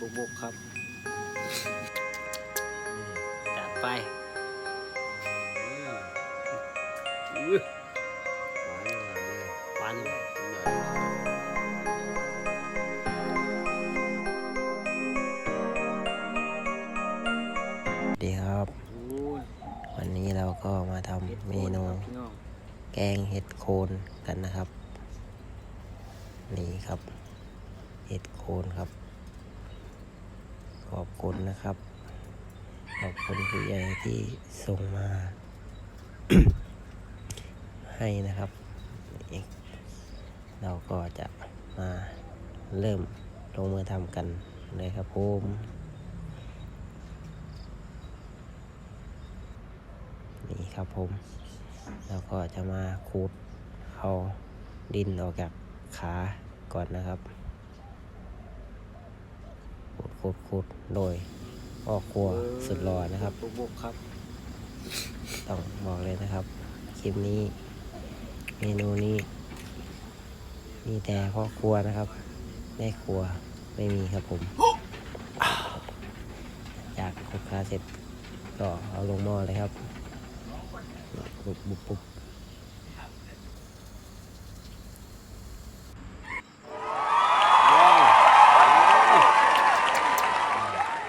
บุกบุกครับจัดไปอื้อหวานขนาดเลยหวานดีครับโอ้ยวันนี้เราก็มาทำเห็ดเมโคนนูครับพี่น้องแกงเห็ดโคนกันนะครับ นี่ครับ เห็ดโคนครับ ขอบคุณนะครับ ขอบคุณผู้ใหญ่ที่ส่งมา ให้นะครับ เราก็จะมาเริ่มลงมือทำกันเลยครับผมนี่ครับผม แล้วก็จะมาขูดเอาดินออกจากขาก่อนนะครับ ขูดขูดขูดโดยพ่อครัวสุดหล่อนะครับบุกบุกครับ ต้องบอกเลยนะครับ คลิปนี้ เมนูนี้มีแต่พ่อครัวนะครับแม่ครัวไม่มีครับผม จากคลุกคาเสร็จก็เอาลงหม้อเลยครับบุบบุบบุบ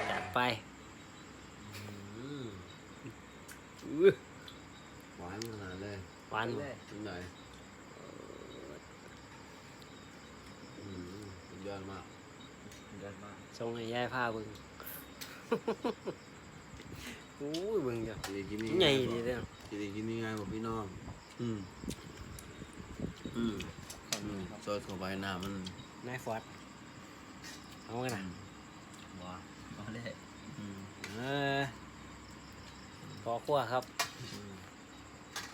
จัดไป อืม อื้อหวานขนาดเลยหวานนิดหน่อยอืมสุดยอดมากยอดมากทรงให้ยายผ้าเบึงโอ้ยเบึงจ้ะจะได้กินนี่ใหญ่ดีเด้อจะได้กินนี่ไงบอกพี่น้อง อืมอืมอืมซอยเข้าไปหน้ามันนายฟอร์ดเอาไงนะ ว้าเอาได้อืม เออ พอครัวครับอืม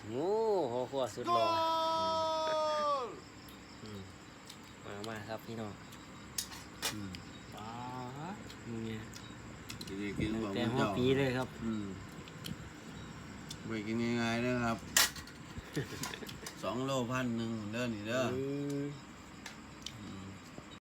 โอ้พอครัวสุดหล่ออืมมามาครับพี่น้องอืมป้าเนี่ยจะได้กินแบบแต่มันหัวเจ้าปีเลยครับอืมไปกินง่ายๆนะครับสองโลพันหนึ่งเด้อนี่เด้อเออ